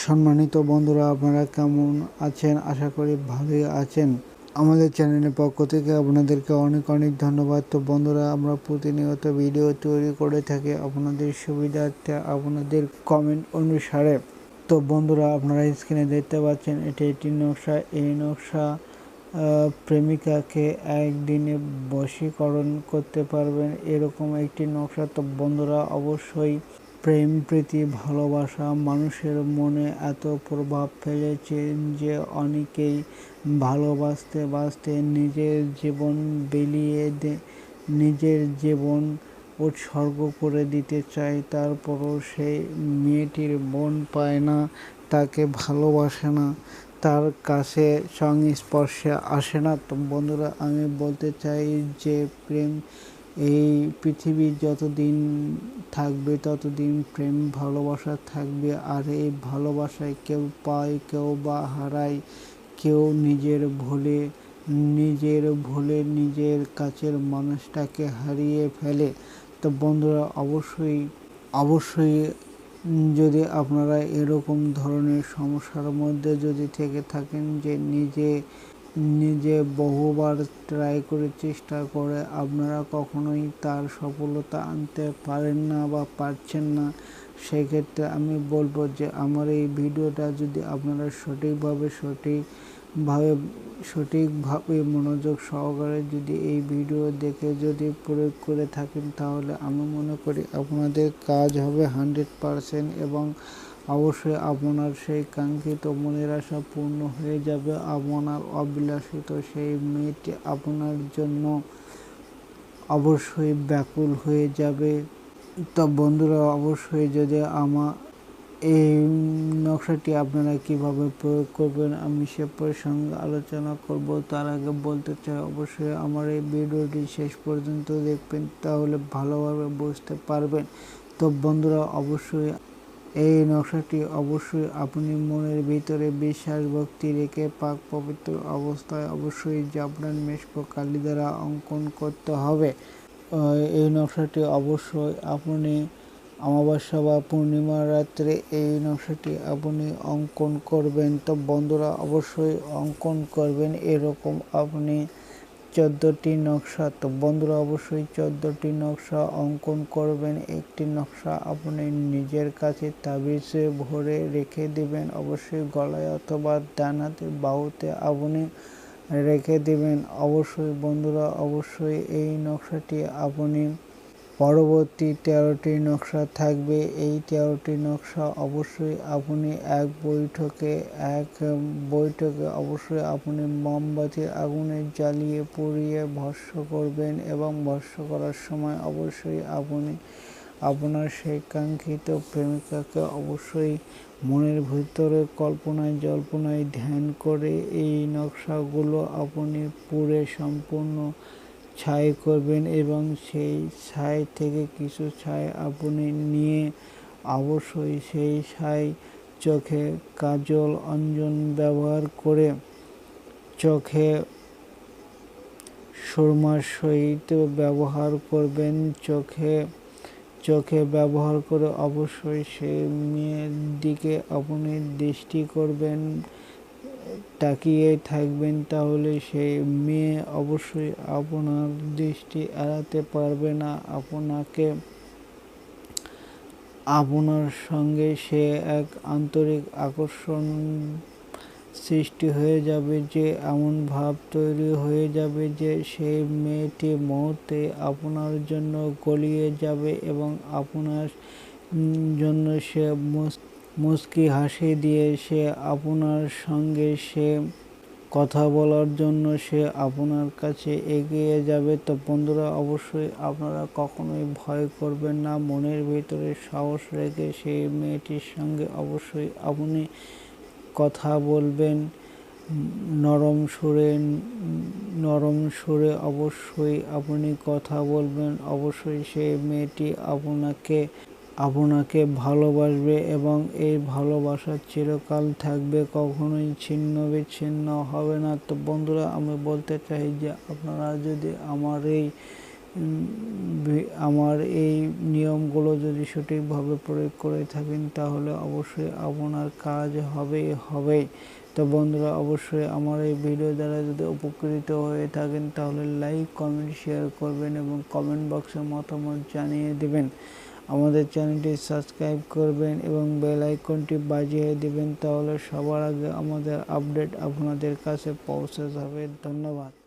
সম্মানিত বন্ধুরা, আপনারা কেমন আছেন? আশা করি ভালোই আছেন। আমাদের চ্যানেলের পক্ষ থেকে আপনাদেরকে অনেক অনেক ধন্যবাদ। তো বন্ধুরা, আমরা প্রতিনিয়ত ভিডিও তৈরি করে থাকি আপনাদের সুবিধার্থে আপনাদের কমেন্ট অনুসারে। তো বন্ধুরা, আপনারা স্ক্রিনে দেখতে পাচ্ছেন, এটি একটি নকশা। এই নকশা প্রেমিকাকে একদিনে বশীকরণ করতে পারবেন। এরকম একটি নকশা। তো বন্ধুরা, অবশ্যই প্রেম, প্রীতি, ভালোবাসা মানুষের মনে এত প্রভাব ফেলেছে যে অনেকেই ভালোবাসতে বাসতে নিজের জীবন বেলিয়ে নিজের জীবন উৎসর্গ করে দিতে চায়। তারপরও সেই মেয়েটির মন পায় না, তাকে ভালোবাসে না, তার কাছে সংস্পর্শে আসে না। তো বন্ধুরা, আমি বলতে চাই যে প্রেম এই পৃথিবী যতদিন থাকবে, ততদিন প্রেম, ভালোবাসা থাকবে। আর এই ভালোবাসায় কেউ পায়, কেউ বা হারায়, কেউ নিজের ভুলে নিজের ভুলে নিজের কাছের মানুষটাকে হারিয়ে ফেলে। তো বন্ধুরা, অবশ্যই অবশ্যই যদি আপনারা এরকম ধরনের সমস্যার মধ্যে যদি থেকে থাকেন যে নিজে নিজে বহুবার ট্রাই করে চেষ্টা করে, আপনারা কখনোই তার সফলতা আনতে পারেন না বা পারছেন না। সেক্ষেত্রে আমি বলব যে, আমার এই ভিডিওটা যদি আপনারা সঠিকভাবে সঠিকভাবে সঠিকভাবে মনোযোগ সহকারে যদি এই ভিডিও দেখে যদি প্রয়োগ করে থাকেন, তাহলে আমি মনে করি আপনাদের কাজ হবে হান্ড্রেড পারসেন্ট এবং অবশ্যই আপনার সেই কাঙ্ক্ষিত মনের আশা পূর্ণ হয়ে যাবে, আপনার অবিলাসিত সেই মেয়েটি আপনার জন্য অবশ্যই ব্যাকুল হয়ে যাবে। তা বন্ধুরা, অবশ্যই যদি আমার এই নকশাটি আপনারা কীভাবে প্রয়োগ করবেন আমি সে প্রসঙ্গে আলোচনা করব। তার আগে বলতে চাই, অবশ্যই আমার এই ভিডিওটি শেষ পর্যন্ত দেখবেন, তাহলে ভালোভাবে বুঝতে পারবেন। তো বন্ধুরা, অবশ্যই এই নকশাটি অবশ্যই আপনি মনের ভিতরে বিশ্বাস ভক্তি রেখে পাক পবিত্র অবস্থায় অবশ্যই জাবরান মেশকো কালি দ্বারা অঙ্কন করতে হবে। এই নকশাটি অবশ্যই আপনি অমাবস্যা বা পূর্ণিমা রাত্রে এই নকশাটি আপনি অঙ্কন করবেন। তো বন্ধুরা, অবশ্যই অঙ্কন করবেন। এরকম আপনি চোদ্দোটি নকশা, তো বন্ধুরা অবশ্যই চোদ্দোটি নকশা অঙ্কন করবেন। একটি নকশা আপনি নিজের কাছে তাবিজে ভরে রেখে দিবেন, অবশ্যই গলায় অথবা ডানাতে, বাহুতে আপনি রেখে দিবেন। অবশ্যই বন্ধুরা, অবশ্যই এই নকশাটি আপনি পরবর্তী তেরোটি নকশা থাকবে। এই তেরোটি নকশা অবশ্যই আপনি এক বৈঠকে এক বৈঠকে অবশ্যই আপনি মোমবাতির আগুনে জ্বালিয়ে পুড়িয়ে ভস্য করবেন এবং ভস্য করার সময় অবশ্যই আপনি, আপনার সেই কাঙ্ক্ষিত প্রেমিকাকে অবশ্যই মনের ভিতরে কল্পনায় জল্পনায় ধ্যান করে এই নকশাগুলো আপনি পুরে সম্পূর্ণ ছাই করবেন এবং সেই ছাই থেকে কিছু ছাই আপনি নিয়ে অবশ্যই সেই ছাই চোখে কাজল অঞ্জন ব্যবহার করে চোখে সুরমার সহিত ব্যবহার করবেন। চোখে চোখে ব্যবহার করে অবশ্যই সেই মেয়ের দিকে আপনি দৃষ্টি করবেন। তাকিয়ে থাকবেন তাহলে সেই মেয়ে অবশ্যই আপনার দৃষ্টি এড়াতে পারবে না। আপনাকে, আপনার সঙ্গে সে এক আন্তরিক আকর্ষণ সৃষ্টি হয়ে যাবে যে, এমন ভাব তৈরি হয়ে যাবে যে, সেই মেয়েটি মুহূর্তে আপনার জন্য গলিয়ে যাবে এবং আপনার জন্য সে মুস- মুচকি হাসি দিয়ে সে আপনার সঙ্গে সে কথা বলার জন্য সে আপনার কাছে এগিয়ে যাবে। তো বন্ধুরা, অবশ্যই আপনারা কখনোই ভয় করবেন না। মনের ভিতরে সাহস রেখে সেই মেয়েটির সঙ্গে অবশ্যই আপনি কথা বলবেন। নরম সুরে নরম সুরে অবশ্যই আপনি কথা বলবেন। অবশ্যই সেই মেয়েটি আপনাকে আপনাকে ভালোবাসবে এবং এই ভালোবাসা চিরকাল থাকবে, কখনোই ছিন্ন বিচ্ছিন্ন হবে না। তো বন্ধুরা, আমি বলতে চাই যে আপনারা যদি আমার এই আমার এই নিয়মগুলো যদি সঠিকভাবে প্রয়োগ করে থাকেন, তাহলে অবশ্যই আপনার কাজ হবে হবে। তো বন্ধুরা, অবশ্যই আমার এই ভিডিও দ্বারা যদি উপকৃত হয়ে থাকেন, তাহলে লাইক, কমেন্ট, শেয়ার করবেন এবং কমেন্ট বক্সে মতামত জানিয়ে দেবেন। আমাদের চ্যানেলটি সাবস্ক্রাইব করবেন এবং বেল আইকনটি বাজিয়ে দেবেন, তাহলে সবার আগে আমাদের আপডেট আপনাদের কাছে পৌঁছে যাবে। ধন্যবাদ।